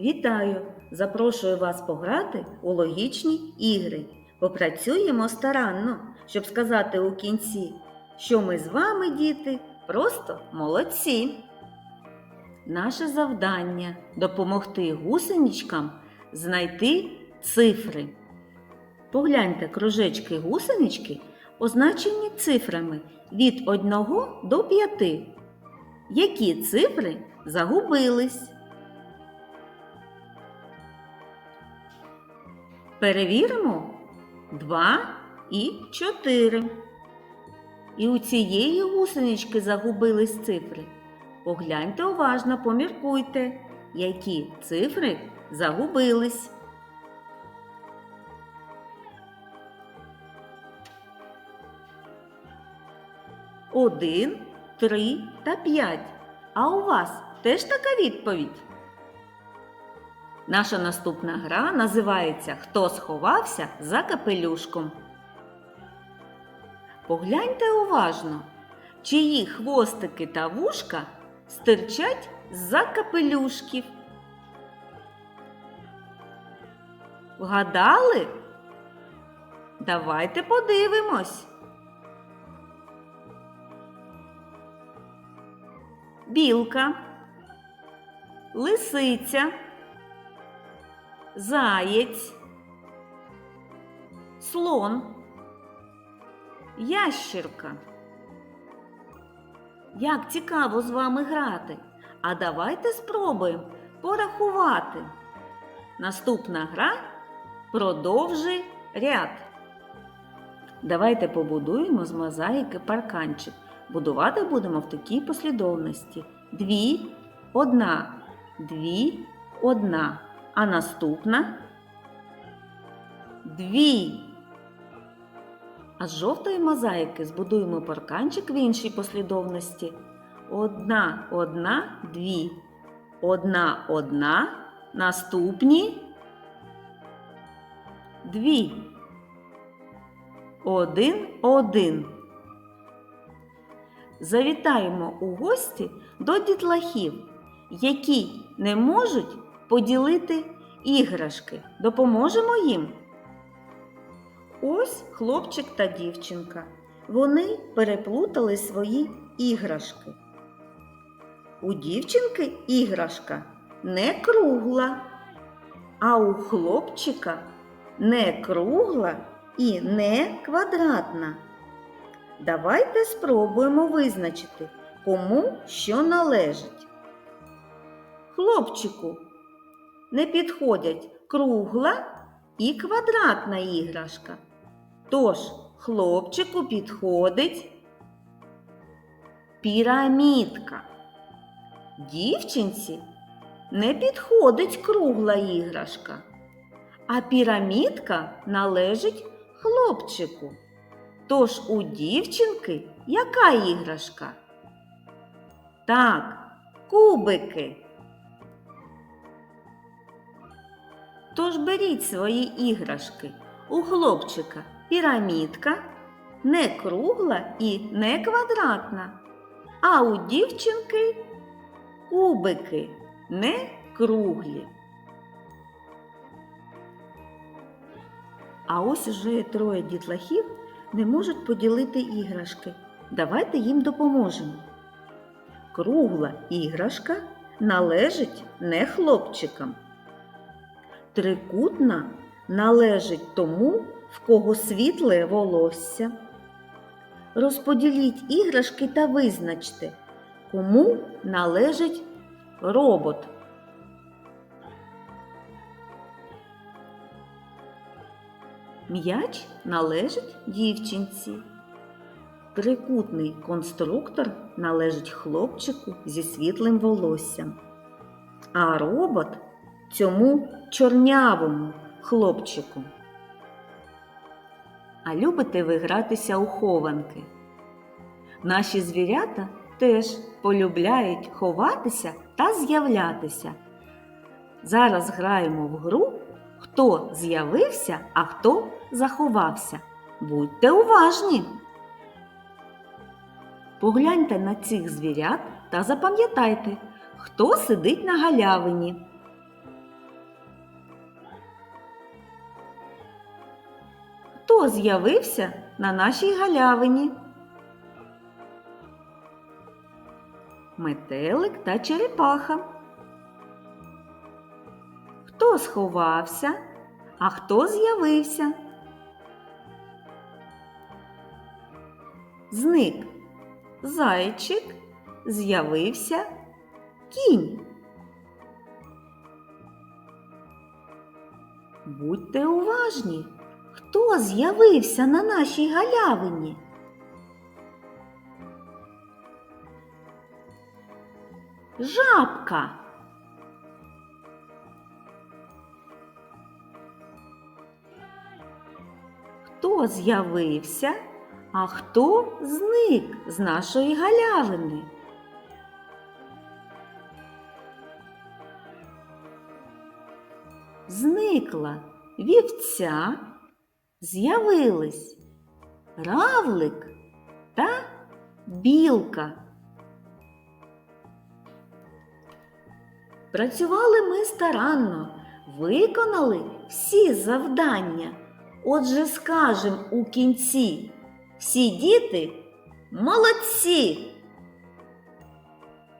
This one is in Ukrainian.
Вітаю! Запрошую вас пограти у логічні ігри. Попрацюємо старанно, щоб сказати у кінці, що ми з вами, діти, просто молодці. Наше завдання допомогти гусеничкам знайти цифри. Погляньте, кружечки гусенички означені цифрами від 1 до 5. Які цифри загубились? Перевіримо 2 і 4. І у цієї гусенички загубились цифри. Погляньте уважно, поміркуйте, які цифри загубились. Один, три та п'ять. А у вас теж така відповідь? Наша наступна гра називається Хто сховався за капелюшком. Погляньте уважно, чиї хвостики та вушка стирчать з-за капелюшків. Вгадали? Давайте подивимось. Білка, лисиця, заєць, слон, ящірка. Як цікаво з вами грати. А давайте спробуємо порахувати. Наступна гра продовжи ряд. Давайте побудуємо з мозаїки парканчик. Будувати будемо в такій послідовності: дві, одна, дві, одна. А наступна дві. А з жовтої мозаїки збудуємо парканчик в іншій послідовності. Одна, одна, дві. Одна, одна. Наступні дві. Один, один. Завітаємо у гості до дітлахів, які не можуть поділити іграшки. Допоможемо їм. Ось хлопчик та дівчинка. Вони переплутали свої іграшки. У дівчинки іграшка не кругла, а у хлопчика не кругла і не квадратна. Давайте спробуємо визначити, кому що належить. Хлопчику не підходять кругла і квадратна іграшка. Тож хлопчику підходить пірамідка. Дівчинці не підходить кругла іграшка, а пірамідка належить хлопчику. Тож у дівчинки яка іграшка? Так, кубики. Тож беріть свої іграшки. У хлопчика пірамідка не кругла і не квадратна, а у дівчинки кубики не круглі. А ось уже троє дітлахів не можуть поділити іграшки. Давайте їм допоможемо. Кругла іграшка належить не хлопчикам. Трикутна належить тому, в кого світле волосся. Розподіліть іграшки та визначте, кому належить робот. М'яч належить дівчинці. Трикутний конструктор належить хлопчику зі світлим волоссям. А робот цьому чорнявому хлопчику. А любите ви гратися у хованки? Наші звірята теж полюбляють ховатися та з'являтися. Зараз граємо в гру, хто з'явився, а хто заховався. Будьте уважні! Погляньте на цих звірят та запам'ятайте, хто сидить на галявині. Хто з'явився на нашій галявині? Метелик та черепаха. Хто сховався, а хто з'явився? Зник зайчик, з'явився кінь. Будьте уважні, хто з'явився на нашій галявині? Жабка. Хто з'явився, а хто зник з нашої галявини? Зникла вівця, з'явились равлик та білка. Працювали ми старанно, виконали всі завдання. Отже, скажем у кінці, всі діти молодці!